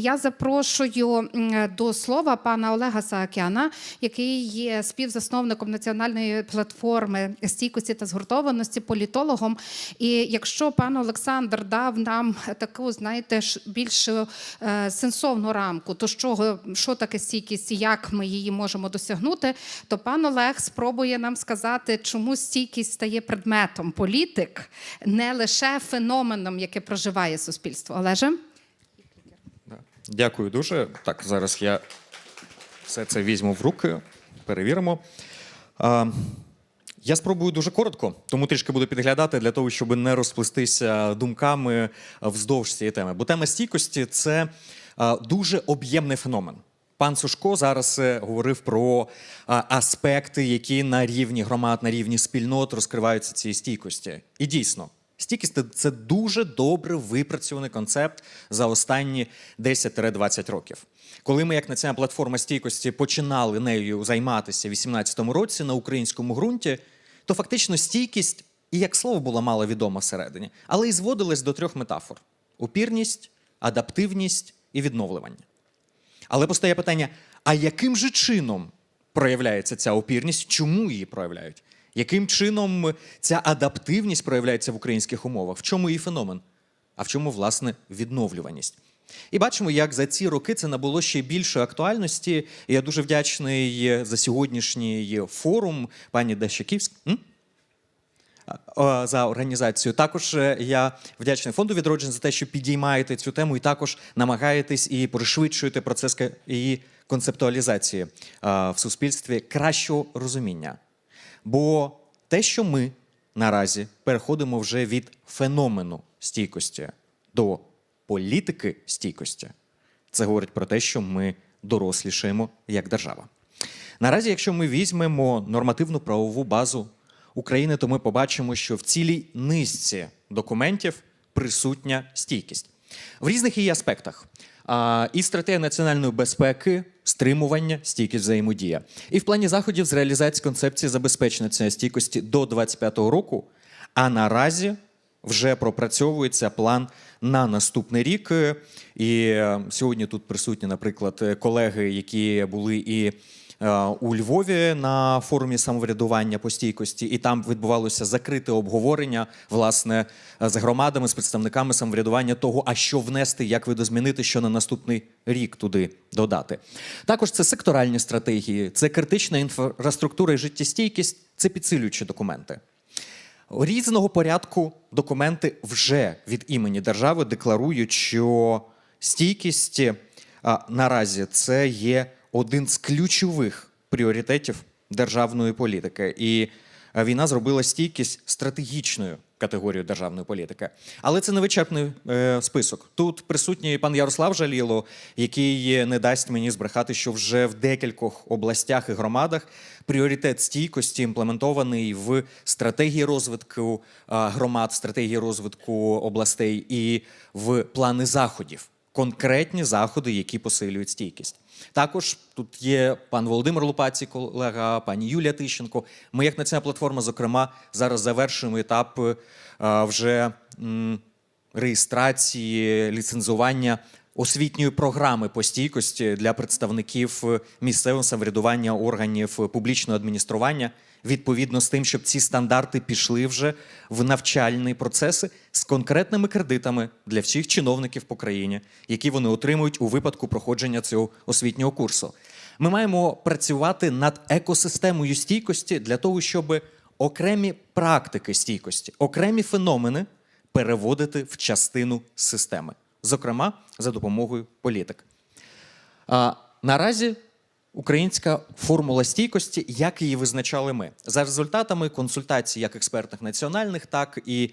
Я запрошую до слова пана Олега Саакяна, який є співзасновником національної платформи стійкості та згуртованості, політологом. І якщо пан Олександр дав нам таку, знаєте, більш е, сенсовну рамку, то що, що таке стійкість і як ми її можемо досягнути, то пан Олег спробує нам сказати, чому стійкість стає предметом політик, не лише феноменом, яке проживає суспільство. Олеже? Дякую дуже. Так, зараз я все це візьму в руки, перевіримо. Я спробую дуже коротко, тому трішки буду підглядати для того, щоб не розплестися думками вздовж цієї теми. Бо тема стійкості це дуже об'ємний феномен. Пан Сушко зараз е, говорив про аспекти, які на рівні громад, на рівні спільнот розкриваються цієї стійкості. І дійсно, Стійкість це- дуже добре випрацьований концепт за останні 10-20 років. Коли ми, як національна платформа стійкості, починали нею займатися в 2018 році на українському ґрунті, то фактично стійкість і як слово було мало відомо всередині, але і зводилась до трьох метафор: упірність, адаптивність і відновлювання. Але постає питання: а яким же чином проявляється ця опірність? Чому її проявляють? Яким чином ця адаптивність проявляється в українських умовах? В чому її феномен? А в чому, власне, відновлюваність? І бачимо, як за ці роки це набуло ще більшої актуальності. І я дуже вдячний за сьогоднішній форум пані Дащаківськ. Е, за організацію. Також е, я вдячний фонду відродження за те, що підіймаєте цю тему, і також намагаєтесь і пришвидшуєте процес її концептуалізації е, в суспільстві кращого розуміння. Бо те, що ми наразі переходимо вже від феномену стійкості до політики стійкості, це говорить про те, що ми дорослішаємо як держава. Наразі, якщо ми візьмемо нормативну правову базу України, то ми побачимо, що в цілій низці документів присутня стійкість в різних її аспектах. І стратегія національної безпеки, стримування, стійкість взаємодія. І в плані заходів з реалізації концепції забезпечення цієї стійкості до 2025 року. А наразі вже пропрацьовується план на наступний рік. І е, сьогодні тут присутні, наприклад, колеги, які були і у Львові на форумі самоврядування по стійкості, і там відбувалося закрите обговорення власне з громадами, з представниками самоврядування того, а що внести, як видозмінити, що на наступний рік туди додати. Також це секторальні стратегії, це критична інфраструктура і життєстійкість, це підсилюючі документи. Різного порядку документи вже від імені держави декларують, що стійкість а, наразі це є один з ключових пріоритетів державної політики. І війна зробила стійкість стратегічною категорією державної політики. Але це не вичерпний е, список. Тут присутній пан Ярослав Жаліло, який не дасть мені збрехати, що вже в декількох областях і громадах пріоритет стійкості імплементований в стратегії розвитку а, громад, стратегії розвитку областей і в плани заходів. Конкретні заходи, які посилюють стійкість. Також тут є пан Володимир Лупаці, колега, пані Юлія Тищенко. Ми, як національна платформа, зокрема, зараз завершуємо етап е, вже реєстрації, ліцензування освітньої програми по стійкості для представників місцевого самоврядування органів публічного адміністрування, відповідно з тим, щоб ці стандарти пішли вже в навчальні процеси з конкретними кредитами для всіх чиновників по країні, які вони отримують у випадку проходження цього освітнього курсу. Ми маємо працювати над екосистемою стійкості для того, щоб окремі практики стійкості, окремі феномени переводити в частину системи, зокрема за допомогою політик. А, наразі українська формула стійкості, як її визначали ми, за результатами консультацій як експертних національних, так і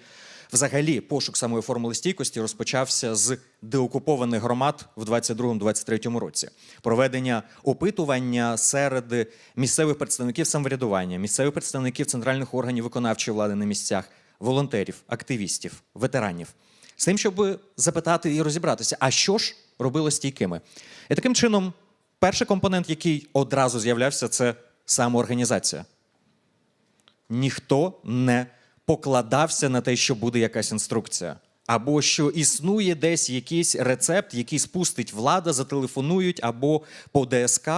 взагалі пошук самої формули стійкості розпочався з деокупованих громад в 22-23 році. Проведення опитування серед місцевих представників самоврядування, місцевих представників центральних органів виконавчої влади на місцях, волонтерів, активістів, ветеранів з тим, щоб запитати і розібратися, а що ж робило стійкими. І таким чином, перший компонент, який одразу з'являвся, це самоорганізація. Ніхто не покладався на те, що буде якась інструкція. або що існує десь якийсь рецепт, який спустить влада, зателефонують або по ДСК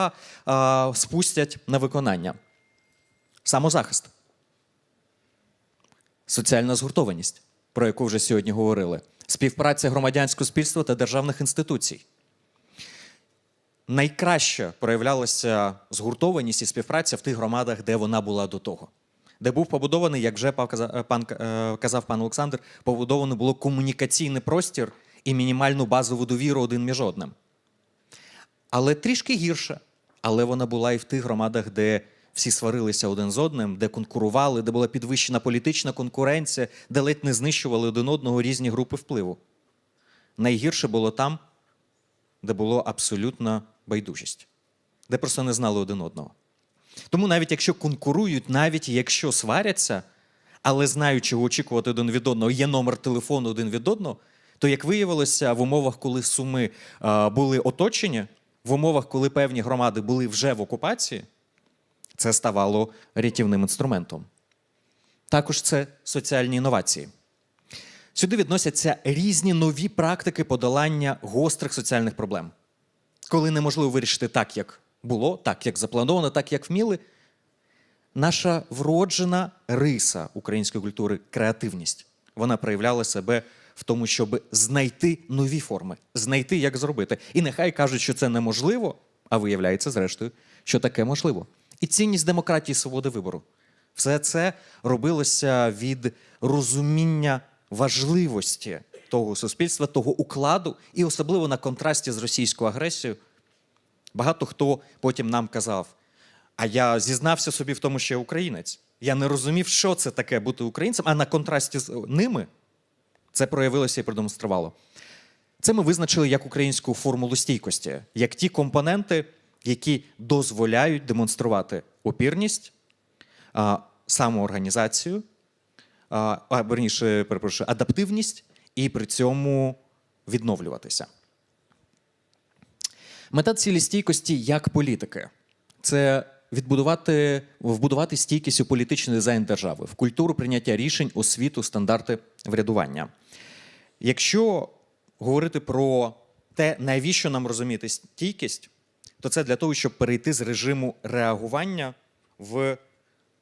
а, спустять на виконання. Самозахист. Соціальна згуртованість, про яку вже сьогодні говорили, співпраця громадянського суспільства та державних інституцій. Найкраще проявлялася згуртованість і співпраця в тих громадах, де вона була до того. Де був побудований, як вже пан, е, казав пан Олександр, побудовано було комунікаційний простір і мінімальну базову довіру один між одним. Але трішки гірше. Але вона була і в тих громадах, де всі сварилися один з одним, де конкурували, де була підвищена політична конкуренція, де ледь не знищували один одного різні групи впливу. Найгірше було там, де було абсолютна байдужість, де просто не знали один одного. Тому навіть якщо конкурують, навіть якщо сваряться, але знають, чого очікувати один від одного, є номер телефону один від одного, то як виявилося, в умовах, коли суми е, були оточені, в умовах, коли певні громади були вже в окупації, це ставало рятівним інструментом. Також це соціальні інновації. Сюди відносяться різні нові практики подолання гострих соціальних проблем. Коли неможливо вирішити так, як було, так, як заплановано, так, як вміли. Наша вроджена риса української культури креативність. Вона проявляла себе в тому, щоб знайти нові форми, знайти, як зробити. І нехай кажуть, що це неможливо, а виявляється, зрештою, що таке можливо. І цінність демократії, свободи вибору. Все це робилося від розуміння важливості того суспільства, того укладу, і особливо на контрасті з російською агресією. Багато хто потім нам казав: а я зізнався собі в тому, що я українець. Я не розумів, що це таке бути українцем, а на контрасті з ними це проявилося і продемонструвало. Це ми визначили як українську формулу стійкості, як ті компоненти, які дозволяють демонструвати опірність, самоорганізацію, а, верніше, перепрошую, адаптивність і при цьому відновлюватися. Мета цілі стійкості як політики це відбудувати, вбудувати стійкість у політичний дизайн держави, в культуру прийняття рішень, освіту, стандарти врядування. Якщо говорити про те, навіщо нам розуміти стійкість, то це для того, щоб перейти з режиму реагування в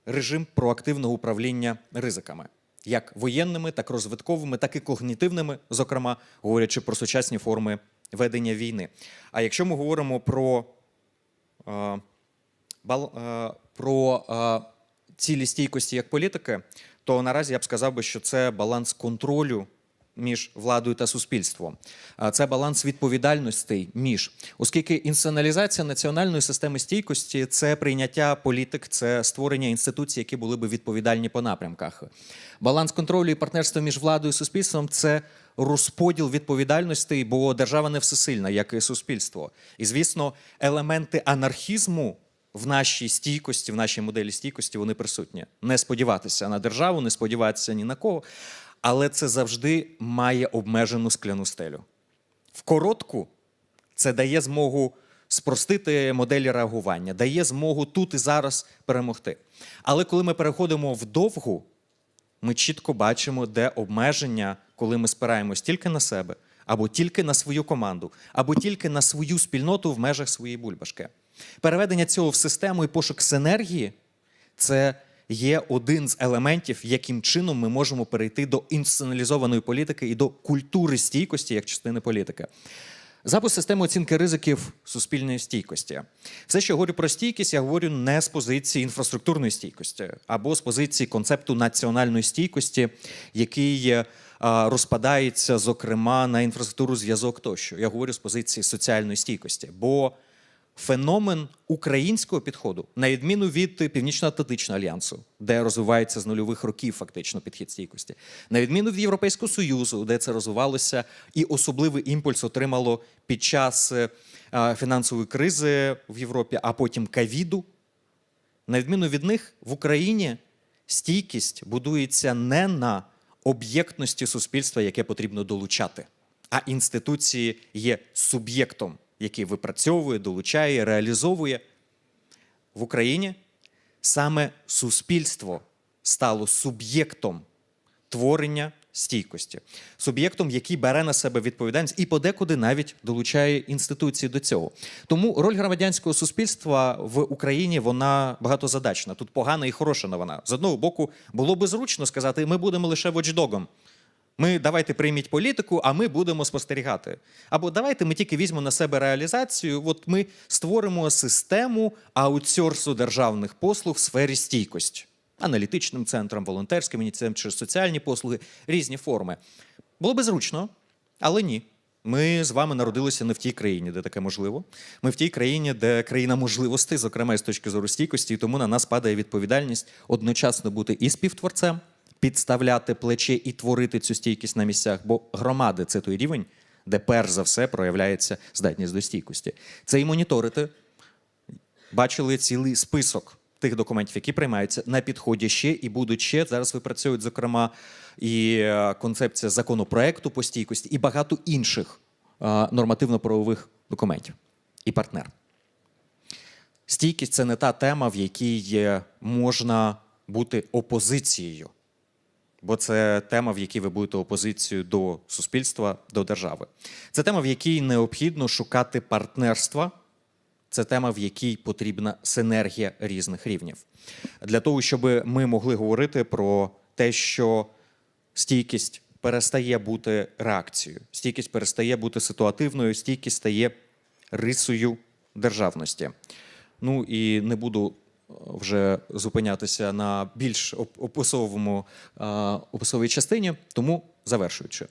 режим проактивного управління ризиками, як воєнними, так розвитковими, так і когнітивними, зокрема, говорячи про сучасні форми ведення війни. А якщо ми говоримо про, е, бал, е, про е, цілі стійкості як політики, то наразі я б сказав би, що це баланс контролю між владою та суспільством. Це баланс відповідальностей між, оскільки інституціоналізація національної системи стійкості це прийняття політик, це створення інституцій, які були би відповідальні по напрямках. Баланс контролю і партнерства між владою і суспільством це розподіл відповідальностей, бо держава не всесильна, як і суспільство. І звісно, елементи анархізму в нашій стійкості, в нашій моделі стійкості вони присутні. Не сподіватися на державу, не сподіватися ні на кого. Але це завжди має обмежену скляну стелю. В коротку це дає змогу спростити моделі реагування, дає змогу тут і зараз перемогти. Але коли ми переходимо в довгу, ми чітко бачимо, де обмеження, коли ми спираємось тільки на себе, або тільки на свою команду, або тільки на свою спільноту в межах своєї бульбашки. Переведення цього в систему і пошук синергії це є один з елементів, яким чином ми можемо перейти до інституціоналізованої політики і до культури стійкості як частини політики. Запуск системи оцінки ризиків суспільної стійкості. Все, що я говорю про стійкість, я говорю не з позиції інфраструктурної стійкості або з позиції концепту національної стійкості, який е, розпадається, зокрема, на інфраструктуру зв'язок тощо. Я говорю з позиції соціальної стійкості. Бо феномен українського підходу, на відміну від Північно-Атлантичного альянсу, де розвивається з нульових років фактично підхід стійкості, на відміну від Європейського Союзу, де це розвивалося і особливий імпульс отримало під час е, е, фінансової кризи в Європі, а потім ковіду. На відміну від них, в Україні стійкість будується не на об'єктності суспільства, яке потрібно долучати, а інституції є суб'єктом, який випрацьовує, долучає, реалізовує. В Україні саме суспільство стало суб'єктом творення стійкості, суб'єктом, який бере на себе відповідальність і подекуди навіть долучає інституції до цього. Тому роль громадянського суспільства в Україні вона багатозадачна. Тут погана і хороша новина. З одного боку, було би зручно сказати, ми будемо лише watchdogом. Ми давайте прийміть політику, а ми будемо спостерігати. Або давайте ми тільки візьмемо на себе реалізацію. От ми створимо систему аутсорсу державних послуг в сфері стійкості, аналітичним центром, волонтерським ініціативам чи соціальні послуги, різні форми. Було би зручно, але ні. Ми з вами народилися не в тій країні, де таке можливо. Ми в тій країні, де країна можливостей, зокрема з точки зору стійкості, і тому на нас падає відповідальність одночасно бути і співтворцем, підставляти плече і творити цю стійкість на місцях. Бо громади це той рівень, де перш за все проявляється здатність до стійкості. Це і моніторити. Бачили цілий список тих документів, які приймаються на підході ще і будуть ще. Зараз випрацьовують, зокрема, і е, концепція законопроекту по стійкості, і багато інших е, нормативно-правових документів. І партнер. Стійкість це не та тема, в якій можна бути опозицією. Бо це тема, в якій ви будете опозицією до суспільства, до держави. Це тема, в якій необхідно шукати партнерства. Це тема, в якій потрібна синергія різних рівнів. Для того, щоб ми могли говорити про те, що стійкість перестає бути реакцією, стійкість перестає бути ситуативною, стійкість стає рисою державності. Ну і не буду вже зупинятися на більш описовому описовій частині, тому завершуючи.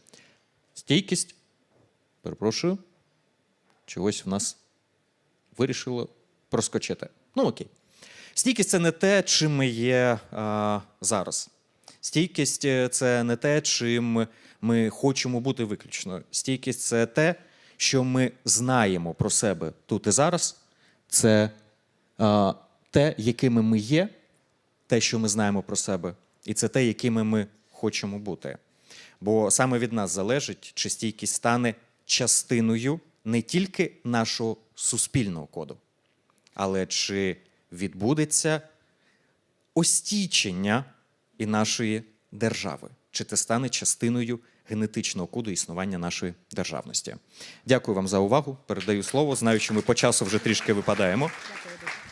Стійкість, перепрошую, чогось в нас вирішило проскочити. Ну окей. Стійкість це не те, чим ми є а, зараз. Стійкість е, це не те, чим ми хочемо бути виключно. Стійкість це те, що ми знаємо про себе тут і зараз. Це а, те, якими ми є, те, що ми знаємо про себе, і це те, якими ми хочемо бути. Бо саме від нас залежить, чи стійкість стане частиною не тільки нашого суспільного коду, але чи відбудеться остічення і нашої держави, чи це стане частиною генетичного коду існування нашої державності. Дякую вам за увагу. Передаю слово. Знаю, що ми по часу вже трішки випадаємо. Дякую.